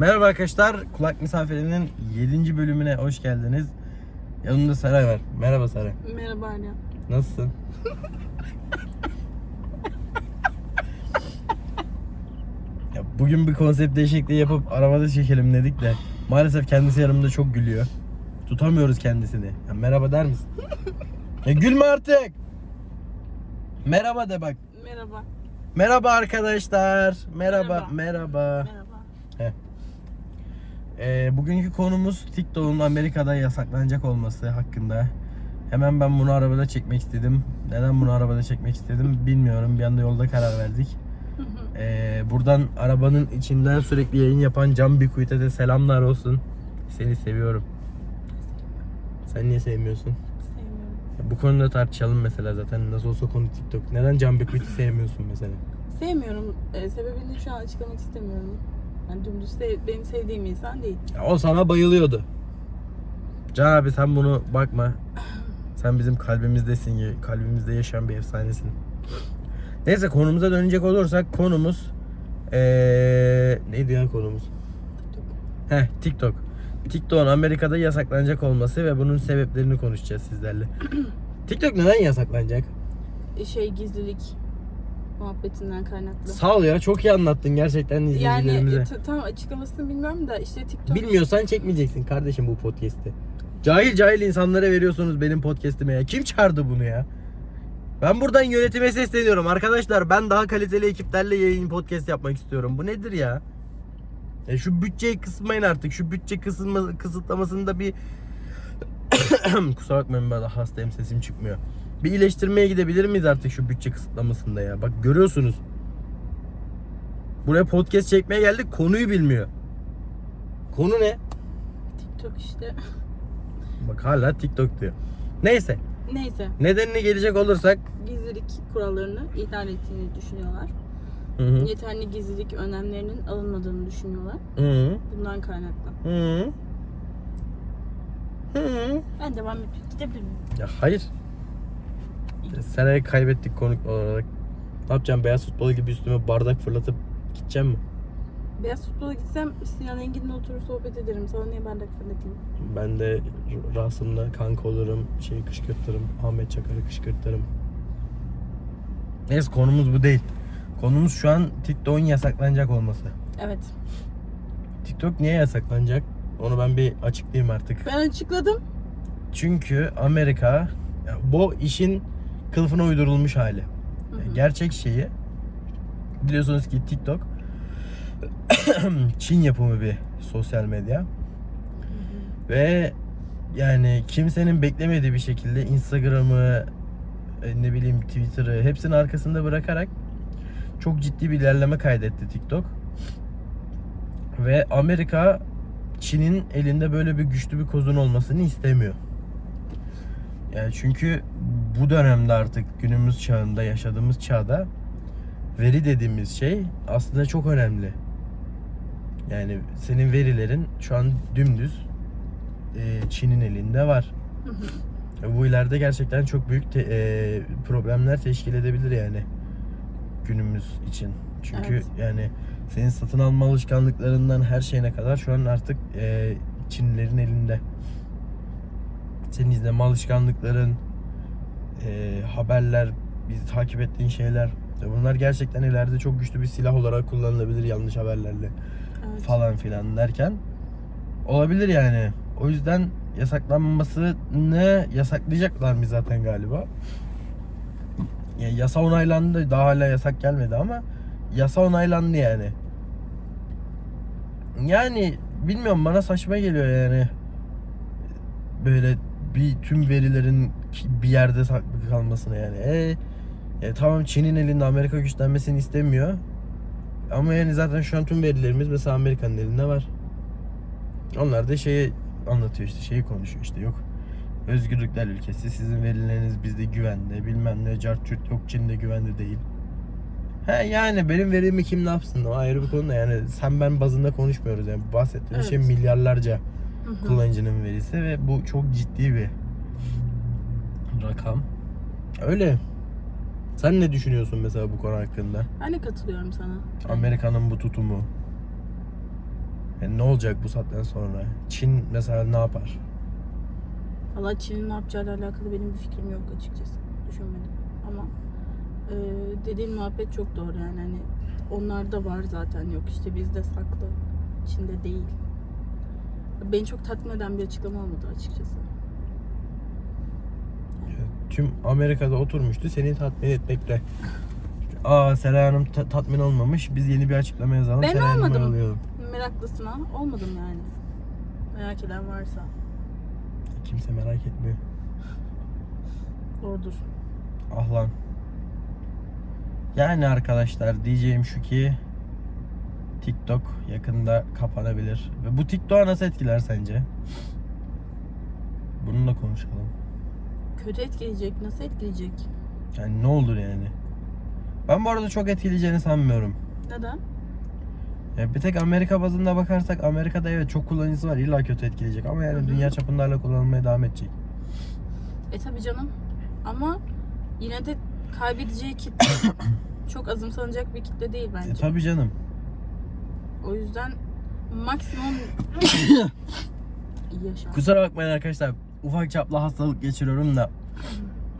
Merhaba arkadaşlar, Kulak Misafiri'nin 7. bölümüne hoş geldiniz. Yanımda Saray var. Merhaba Saray. Merhaba anne. Nasılsın? ya bugün bir konsept değişikliği yapıp arabada çekelim dedik de maalesef kendisi yanımda çok gülüyor. Tutamıyoruz kendisini. Ya merhaba der misin? ya gülme artık. Merhaba de bak. Merhaba. Merhaba arkadaşlar. Merhaba, Merhaba. merhaba. Merhaba. Ee, bugünkü konumuz TikTok'un Amerika'da yasaklanacak olması hakkında. Hemen ben bunu arabada çekmek istedim. Neden bunu arabada çekmek istedim bilmiyorum. Bir anda yolda karar verdik. Ee, buradan arabanın içinden sürekli yayın yapan Can Bikuyt'e de selamlar olsun. Seni seviyorum. Sen niye sevmiyorsun? Sevmiyorum. Bu konuda tartışalım mesela zaten. Nasıl olsa konu TikTok. Neden Can Bikuyt'i sevmiyorsun mesela? Sevmiyorum. Ee, sebebini şu an açıklamak istemiyorum. Yani dümdüz sev- benim sevdiğim insan değil. Ya o sana bayılıyordu. Can abi sen bunu bakma. Sen bizim kalbimizdesin, ya- kalbimizde yaşayan bir efsanesin. Neyse konumuza dönecek olursak konumuz ee, neydi ya konumuz? TikTok. Heh TikTok. TikTok'un Amerika'da yasaklanacak olması ve bunun sebeplerini konuşacağız sizlerle. TikTok neden yasaklanacak? Ee, Şey gizlilik muhabbetinden kaynaklı. Sağ ol ya çok iyi anlattın gerçekten Yani izleyicilerimize. e, t- tam açıklamasını bilmiyorum da işte TikTok Bilmiyorsan çekmeyeceksin kardeşim bu podcast'i. Cahil cahil insanlara veriyorsunuz benim podcast'ime ya. Kim çağırdı bunu ya? Ben buradan yönetime sesleniyorum. Arkadaşlar ben daha kaliteli ekiplerle yayın podcast yapmak istiyorum. Bu nedir ya? Ya şu bütçeyi kısmayın artık. Şu bütçe kısıtlamasında bir kusura bakmayın ben hastayım sesim çıkmıyor. Bir iyileştirmeye gidebilir miyiz artık şu bütçe kısıtlamasında ya? Bak görüyorsunuz. Buraya podcast çekmeye geldik konuyu bilmiyor. Konu ne? TikTok işte. Bak hala TikTok diyor. Neyse. Neyse. Nedenine gelecek olursak. Gizlilik kurallarını ihlal ettiğini düşünüyorlar. Hı hı. Yeterli gizlilik önlemlerinin alınmadığını düşünüyorlar. Hı hı. Bundan kaynaklı. Hı hı. Hı hı. Ben devam edip gidebilir miyim? Ya hayır. Seneye kaybettik konuk olarak. Ne yapacağım? Beyaz futbol gibi üstüme bardak fırlatıp gideceğim mi? Beyaz futbola gitsem Sinan Engin'le oturur sohbet ederim. Sana niye bardak fırlatayım? Ben de Rasim'le kanka olurum. Şeyi kışkırtırım. Ahmet Çakar'ı kışkırtırım. Neyse konumuz bu değil. Konumuz şu an TikTok'un yasaklanacak olması. Evet. TikTok niye yasaklanacak? Onu ben bir açıklayayım artık. Ben açıkladım. Çünkü Amerika ya bu işin kılıfına uydurulmuş hali. Hı hı. Gerçek şeyi biliyorsunuz ki TikTok Çin yapımı bir sosyal medya ve yani kimsenin beklemediği bir şekilde Instagram'ı e, ne bileyim Twitter'ı hepsini arkasında bırakarak çok ciddi bir ilerleme kaydetti TikTok. Ve Amerika Çin'in elinde böyle bir güçlü bir kozun olmasını istemiyor. Yani çünkü bu dönemde artık günümüz çağında yaşadığımız çağda veri dediğimiz şey aslında çok önemli. Yani senin verilerin şu an dümdüz e, Çin'in elinde var. Hı hı. E, Bu ileride gerçekten çok büyük te- e, problemler teşkil edebilir yani günümüz için. Çünkü Evet. yani senin satın alma alışkanlıklarından her şeyine kadar şu an artık e, Çinlilerin elinde. Senin izleme alışkanlıkların, e, haberler, bizi takip ettiğin şeyler. Bunlar gerçekten ileride çok güçlü bir silah olarak kullanılabilir yanlış haberlerle Evet. falan filan derken olabilir yani. O yüzden yasaklanmasını yasaklayacaklar mı zaten galiba? Yani yasa onaylandı. Daha hala yasak gelmedi ama yasa onaylandı yani. Yani bilmiyorum bana saçma geliyor yani. Böyle bir tüm verilerin bir yerde saklı kalmasına yani. E, e, tamam Çin'in elinde Amerika güçlenmesini istemiyor. Ama yani zaten şu an tüm verilerimiz mesela Amerika'nın elinde var. Onlar da şeyi anlatıyor işte şeyi konuşuyor işte yok. Özgürlükler ülkesi sizin verileriniz bizde güvende bilmem ne cart curt yok Çin'de güvende değil. He yani benim verimi kim ne yapsın o ayrı bir konu da yani sen ben bazında konuşmuyoruz yani bahsettiğim şey Evet. milyarlarca Hı hı. kullanıcının verisi ve bu çok ciddi bir rakam. Öyle. Sen ne düşünüyorsun mesela bu konu hakkında? Ben de katılıyorum sana. Amerika'nın bu tutumu. Yani ne olacak bu saatten sonra? Çin mesela ne yapar? Valla Çin'in ne yapacağıyla alakalı benim bir fikrim yok açıkçası. Düşünmedim. Ama e, dediğin muhabbet çok doğru yani. Hani onlarda var zaten yok işte bizde saklı. Çin'de değil. Beni çok tatmin eden bir açıklama olmadı açıkçası. Tüm Amerika'da oturmuştu seni tatmin etmekle. Aa Seray Hanım ta- tatmin olmamış. Biz yeni bir açıklama yazalım. Ben Seray Hanım'ı olmadım. yollayalım. Meraklısına olmadım yani. Merak eden varsa. Kimse merak etmiyor. Doğrudur. Ah lan. Yani arkadaşlar diyeceğim şu ki TikTok yakında kapanabilir. Ve bu TikTok'a nasıl etkiler sence? Bununla konuşalım. Kötü etkileyecek. Nasıl etkileyecek? Yani ne olur yani? Ben bu arada çok etkileyeceğini sanmıyorum. Neden? Ya bir tek Amerika bazında bakarsak Amerika'da evet çok kullanıcısı var illa kötü etkileyecek ama yani Hı hı. dünya çapında hala kullanılmaya devam edecek. E tabi canım. Ama yine de kaybedeceği kitle çok azımsanacak bir kitle değil bence. E tabi canım. O yüzden maksimum yaşam. Kusura bakmayın arkadaşlar. Ufak çaplı hastalık geçiriyorum da.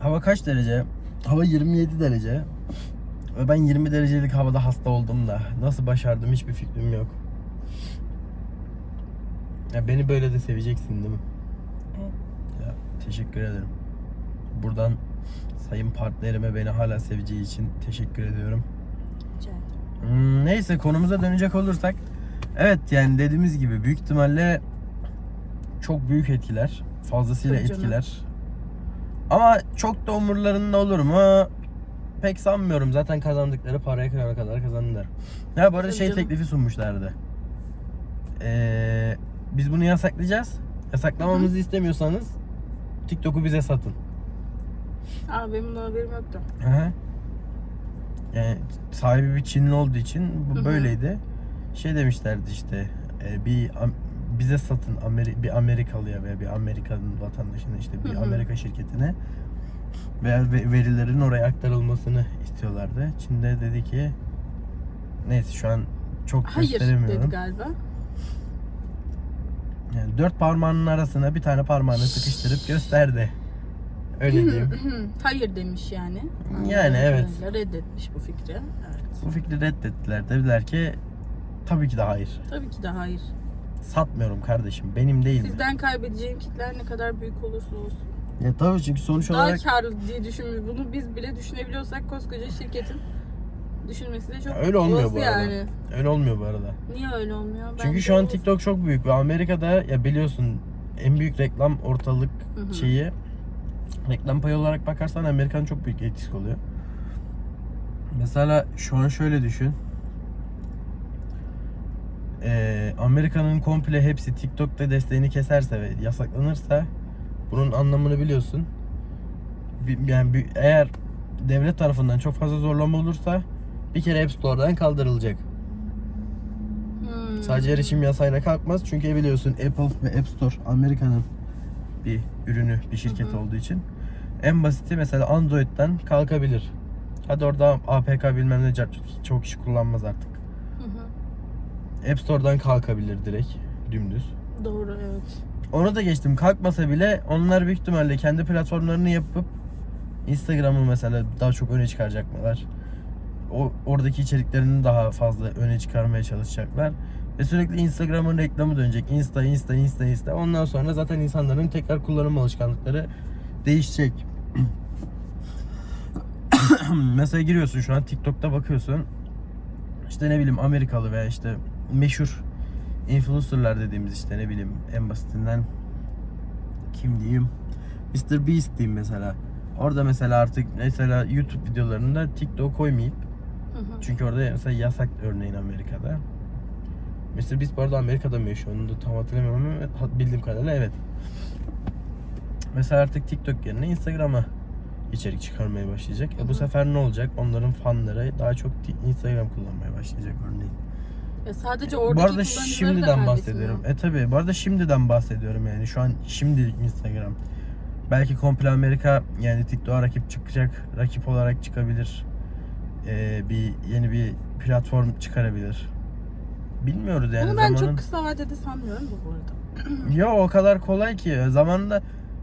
Hava kaç derece? Hava 27 derece. Ve ben 20 derecelik havada hasta oldum da. Nasıl başardım hiçbir fikrim yok. Ya beni böyle de seveceksin değil mi? Evet. Ya teşekkür ederim. Buradan sayın partnerime beni hala seveceği için teşekkür ediyorum. Rica. Hmm, neyse konumuza dönecek olursak evet yani dediğimiz gibi büyük ihtimalle çok büyük etkiler. Fazlasıyla Tabii canım. etkiler. Ama çok da umurlarında olur mu? Pek sanmıyorum. Zaten kazandıkları paraya kadar kadar kazandılar. Ya bu arada Tabii şey canım. teklifi sunmuşlardı. Ee, biz bunu yasaklayacağız. Yasaklamamızı istemiyorsanız TikTok'u bize satın. Aa benim bundan haberim yoktu. Hı hı. Yani sahibi bir Çinli olduğu için bu böyleydi. Şey demişlerdi işte e, bir bize satın Ameri- bir Amerikalıya veya bir Amerikan vatandaşına işte bir Hı hı. Amerika şirketine veya ve- verilerin oraya aktarılmasını istiyorlardı. Çin'de dedi ki neyse şu an çok Hayır gösteremiyorum. dedi galiba. Yani dört parmağının arasına bir tane parmağını sıkıştırıp gösterdi. Öyle diyeyim. Hayır demiş yani. Yani evet. Reddetmiş bu fikri. Evet. Bu fikri reddettiler. Dediler ki tabii ki de hayır. Tabii ki de hayır. Satmıyorum kardeşim. Benim değil mi? Sizden kaybedeceğim kitler ne kadar büyük olursa olsun. Ya tabii çünkü sonuç Daha olarak karlı diye düşünmüyor. Bunu biz bile düşünebiliyorsak koskoca şirketin düşünmesi de çok öyle olmuyor olası bu arada. yani. Öyle olmuyor bu arada. Niye öyle olmuyor? Çünkü Bence şu an olsun. TikTok çok büyük ve Amerika'da ya biliyorsun en büyük reklam ortalık Hı hı. şeyi reklam payı olarak bakarsan Amerika'nın çok büyük etkisi oluyor. Mesela şu an şöyle düşün. Ee, Amerika'nın komple hepsi TikTok'ta desteğini keserse ve yasaklanırsa bunun anlamını biliyorsun. Yani bir- eğer devlet tarafından çok fazla zorlama olursa bir kere App Store'dan kaldırılacak. Hmm. Sadece erişim yasayla kalkmaz çünkü biliyorsun Apple ve App Store Amerika'nın bir ürünü, bir şirket hı. olduğu için en basiti mesela Android'den kalkabilir. Hadi orada APK bilmem ne çok kişi kullanmaz artık. App Store'dan kalkabilir direkt dümdüz. Doğru evet. Onu da geçtim kalkmasa bile onlar büyük ihtimalle kendi platformlarını yapıp Instagram'ı mesela daha çok öne çıkaracaklar. O oradaki içeriklerini daha fazla öne çıkarmaya çalışacaklar. Ve sürekli Instagram'ın reklamı dönecek. Insta, Insta, Insta, Insta. Ondan sonra zaten insanların tekrar kullanım alışkanlıkları değişecek. mesela giriyorsun şu an TikTok'ta bakıyorsun. İşte ne bileyim Amerikalı veya işte meşhur influencerlar dediğimiz işte ne bileyim en basitinden kim diyeyim Mr. Beast diyeyim mesela. Orada mesela artık mesela YouTube videolarında TikTok koymayıp Hı hı. çünkü orada mesela yasak örneğin Amerika'da. Mr. Beast bu arada Amerika'da mı yaşıyor onu da tam hatırlamıyorum ama bildiğim kadarıyla evet. Mesela artık TikTok yerine Instagram'a içerik çıkarmaya başlayacak. E Hı bu hı. sefer ne olacak? Onların fanları daha çok Instagram kullanmaya başlayacak örneğin. Ya sadece Bu oradaki arada kullanıcıları da şimdiden kaybetmiyor. bahsediyorum. E tabi bu arada şimdiden bahsediyorum yani şu an şimdilik Instagram. Belki komple Amerika yani TikTok'a rakip çıkacak, rakip olarak çıkabilir. Ee, bir yeni bir platform çıkarabilir. bilmiyoruz yani Bunu ben zamanın. çok kısa vadede sanmıyorum da bu arada. Ya o kadar kolay ki zamanında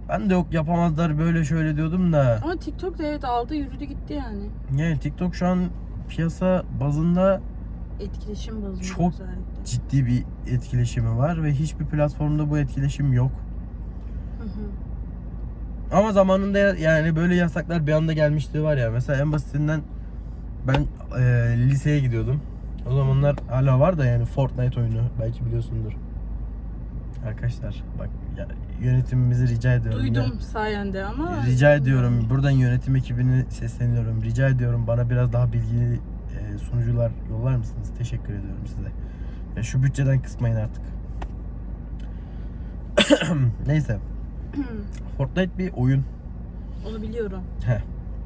ben de yok yapamazlar böyle şöyle diyordum da. Ama TikTok da evet aldı yürüdü gitti yani. Yani TikTok şu an piyasa bazında Etkileşim bazında Çok özellikle. ciddi bir etkileşimi var ve hiçbir platformda bu etkileşim yok. Hı hı. Ama zamanında ya- yani böyle yasaklar bir anda gelmişti var ya. Mesela en basitinden ben e, liseye gidiyordum. O zamanlar hala var da yani Fortnite oyunu belki biliyorsundur. Arkadaşlar bak ya, yönetimimizi rica ediyorum. ya. Duydum sayende ama. Rica ediyorum. Buradan yönetim ekibine sesleniyorum. Rica ediyorum bana biraz daha bilgili e, sunucular yollar mısınız? Teşekkür ediyorum size. Ya şu bütçeden kısmayın artık. Neyse. Fortnite bir oyun. Onu biliyorum. Heh,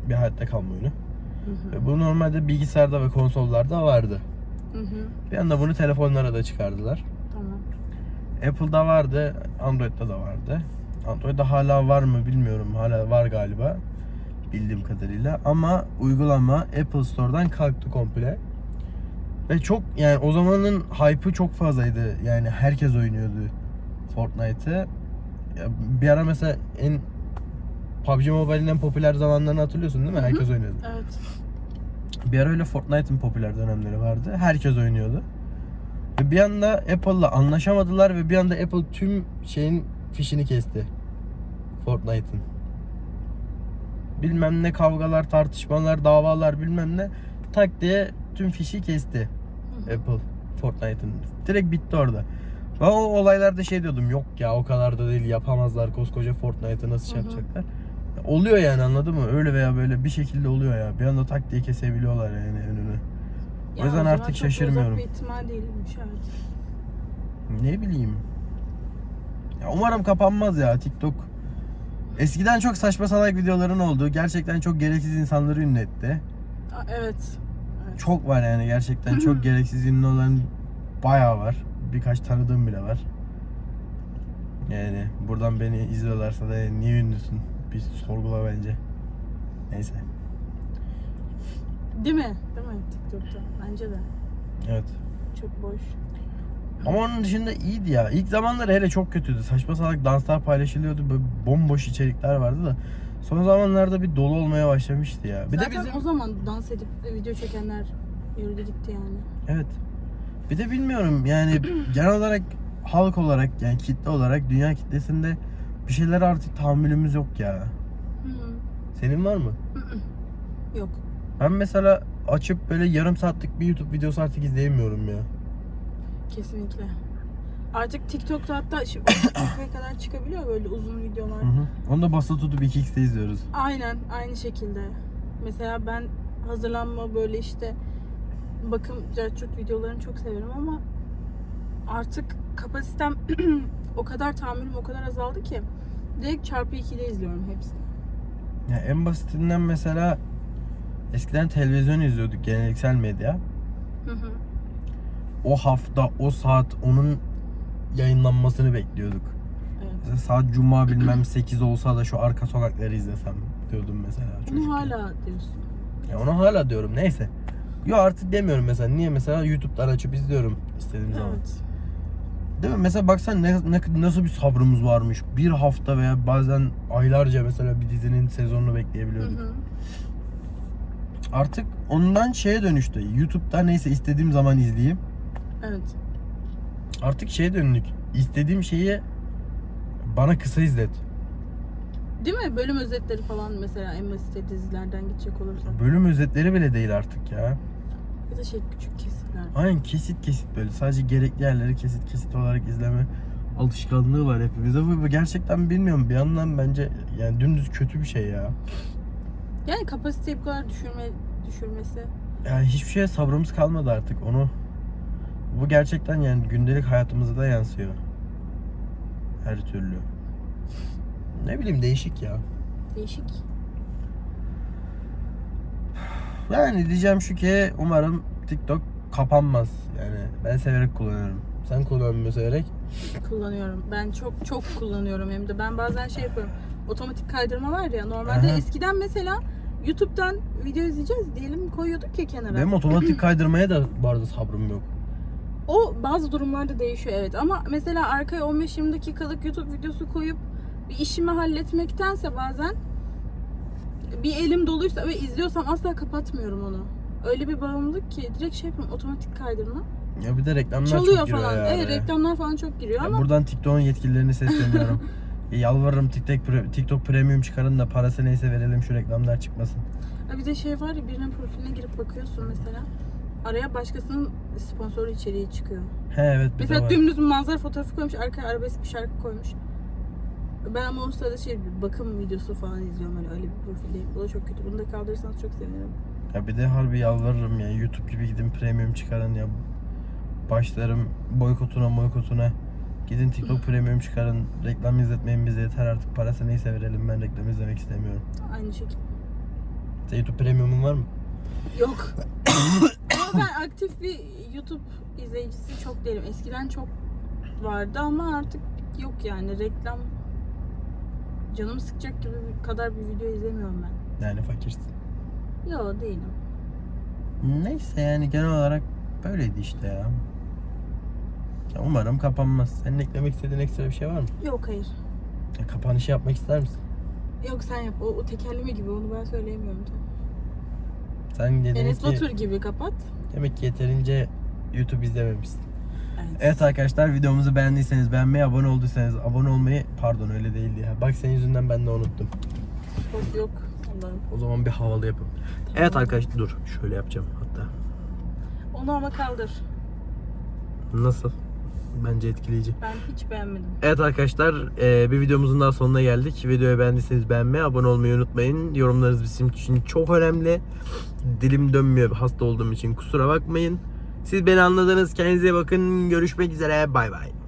bir hayatta kalma oyunu. Hı bu normalde bilgisayarda ve konsollarda vardı. Hı hı. Bir anda bunu telefonlara da çıkardılar. Tamam. Apple'da vardı, Android'da da vardı. Android'de hala var mı bilmiyorum. Hala var galiba. Bildiğim kadarıyla. Ama uygulama Apple Store'dan kalktı komple. Ve çok yani o zamanın hype'ı çok fazlaydı. Yani herkes oynuyordu Fortnite'ı. Bir ara mesela en PUBG Mobile'in en popüler zamanlarını hatırlıyorsun değil mi? Herkes oynuyordu. Evet. Bir ara öyle Fortnite'ın popüler dönemleri vardı. Herkes oynuyordu. Ve bir anda Apple'la anlaşamadılar ve bir anda Apple tüm şeyin fişini kesti. Fortnite'ın. Bilmem ne kavgalar, tartışmalar, davalar bilmem ne tak diye tüm fişi kesti. Apple Fortnite'ın. Direkt bitti orada. Ben o olaylarda şey diyordum yok ya o kadar da değil yapamazlar koskoca Fortnite'ı nasıl şey yapacaklar. Oluyor yani anladın mı? Öyle veya böyle bir şekilde oluyor ya. Bir anda tak diye kesebiliyorlar yani önünü. O Ya yüzden zaman artık çok şaşırmıyorum. Uzak bir ihtimal değilmiş evet. Ne bileyim. Ya umarım kapanmaz ya TikTok. Eskiden çok saçma salak videoların olduğu, gerçekten çok gereksiz insanları ünlü etti. Aa, evet. evet. Çok var yani gerçekten çok gereksiz ünlü olan bayağı var. Birkaç tanıdığım bile var. Yani buradan beni izliyorlarsa da niye ünlüsün? Bir sorgula bence. Neyse. Değil mi? Değil mi TikTok'ta? Bence de. Evet. Çok boş. Ama onun dışında iyiydi ya. İlk zamanlar hele çok kötüydü. Saçma salak danslar paylaşılıyordu. Böyle bomboş içerikler vardı da. Son zamanlarda bir dolu olmaya başlamıştı ya. Bir Zaten de bizim o zaman dans edip video çekenler yürüdü gitti yani. evet. Bir de bilmiyorum yani genel olarak halk olarak yani kitle olarak dünya kitlesinde bir şeyler artık tahammülümüz yok ya. Senin var mı? Yok. Ben mesela açıp böyle yarım saatlik bir YouTube videosu artık izleyemiyorum ya. Kesinlikle. Artık TikTok'ta hatta şimdi 10 dakikaya kadar çıkabiliyor böyle uzun videolar. Hı hı. Onu da basılı tutup 2x'te izliyoruz. Aynen aynı şekilde. Mesela ben hazırlanma böyle işte bakım carçurt videolarını çok severim ama artık kapasitem o kadar tahammülüm o kadar azaldı ki direkt çarpı 2'de izliyorum hepsini. Ya en basitinden mesela eskiden televizyon izliyorduk geleneksel medya. Hı hı. O hafta, o saat onun yayınlanmasını bekliyorduk. Evet. Mesela saat cuma bilmem 8 olsa da şu arka sokakları izlesem diyordum mesela çocukken. Hala diyorsun. Ya onu hala diyorum neyse. Yo artık demiyorum mesela. Niye mesela YouTube'dan açıp izliyorum istediğim zaman. Evet. Değil mi? Mesela baksan ne, ne- nasıl bir sabrımız varmış. Bir hafta veya bazen aylarca mesela bir dizinin sezonunu Hı bekleyebiliyorduk. hı. Artık ondan şeye dönüştü. YouTube'da neyse istediğim zaman izleyeyim. Evet. Artık şeye döndük. İstediğim şeyi bana kısa izlet. Değil mi? Bölüm özetleri falan mesela en basit dizilerden gidecek olursak. Bölüm özetleri bile değil artık ya. Ya da şey küçük kesitler. Aynen kesit kesit böyle. Sadece gerekli yerleri kesit kesit olarak izleme alışkanlığı var hepimizde. Bu bu gerçekten bilmiyorum. Bir yandan bence yani dümdüz kötü bir şey ya. Yani kapasiteyi bu kadar düşürme, düşürmesi Yani hiçbir şeye sabrımız kalmadı artık. Onu bu gerçekten yani gündelik hayatımıza da yansıyor. Her türlü. Ne bileyim değişik ya. değişik. Yani diyeceğim şu ki umarım TikTok kapanmaz. Yani ben severek kullanıyorum. Sen kullanmıyor severek? kullanıyorum. Ben çok çok kullanıyorum hem de. Ben bazen şey yapıyorum. Otomatik kaydırma var ya. Normalde Aha. eskiden mesela YouTube'dan video izleyeceğiz diyelim koyuyorduk ya kenara. Benim otomatik kaydırmaya da arada sabrım yok. O bazı durumlarda değişiyor evet ama mesela arkaya 15-20 dakikalık YouTube videosu koyup bir işimi halletmektense bazen bir elim doluysa ve izliyorsam asla kapatmıyorum onu. Öyle bir bağımlılık ki direkt şey yapıyorum otomatik kaydırma. Ya bir de reklamlar Çalıyor çok giriyor falan. ya evet reklamlar falan çok giriyor Ya ama buradan TikTok'un yetkililerine sesleniyorum. Ya Yalvarırım TikTok, TikTok Premium çıkarın da parası neyse verelim şu reklamlar çıkmasın. Ya bir de şey var ya birinin profiline girip bakıyorsun mesela. Araya başkasının sponsorlu içeriği çıkıyor. He evet bir de Mesela var. dümdüz manzara fotoğrafı koymuş, arkaya arabesk bir şarkı koymuş. Ben ama o sırada şey bir bakım videosu falan izliyorum hani öyle bir profildeyim. Bu da çok kötü. Bunu da kaldırırsanız çok sevinirim. Ya bir de harbi yalvarırım ya YouTube gibi gidin premium çıkarın ya. Başlarım boykotuna boykotuna. Gidin TikTok premium çıkarın. Reklam izletmeyin bize yeter artık. Parası neyse verelim ben reklam izlemek istemiyorum. Aynı şekilde. Sen YouTube premiumun var mı? Yok. ama ben aktif bir YouTube izleyicisi çok değilim. Eskiden çok vardı ama artık yok yani reklam canımı sıkacak gibi bir kadar bir video izlemiyorum ben. Yani fakirsin. Yok değilim. Neyse yani genel olarak böyleydi işte ya. Ya Umarım kapanmaz. Senin eklemek istediğin ekstra bir şey var mı? Yok hayır. Ya kapanışı yapmak ister misin? Yok sen yap. O, o tekerleme gibi onu ben söyleyemiyorum. Tam. Sen dedin Enes ki Batur gibi kapat. Demek ki yeterince YouTube izlememişsin. Evet. Evet arkadaşlar videomuzu beğendiyseniz beğenmeyi, abone olduysanız abone olmayı pardon öyle değildi ya. Bak senin yüzünden ben de unuttum. Post yok. Allah'ım. O zaman bir havalı yapalım. Evet arkadaşlar dur şöyle yapacağım hatta. Onu ama kaldır. Nasıl? Bence etkileyici. Ben hiç beğenmedim. Evet arkadaşlar e, bir videomuzun daha sonuna geldik. Videoyu beğendiyseniz beğenmeyi, abone olmayı unutmayın. Yorumlarınız bizim için çok önemli. Dilim dönmüyor hasta olduğum için kusura bakmayın. Siz beni anladınız. Kendinize bakın. Görüşmek üzere. Bay bay.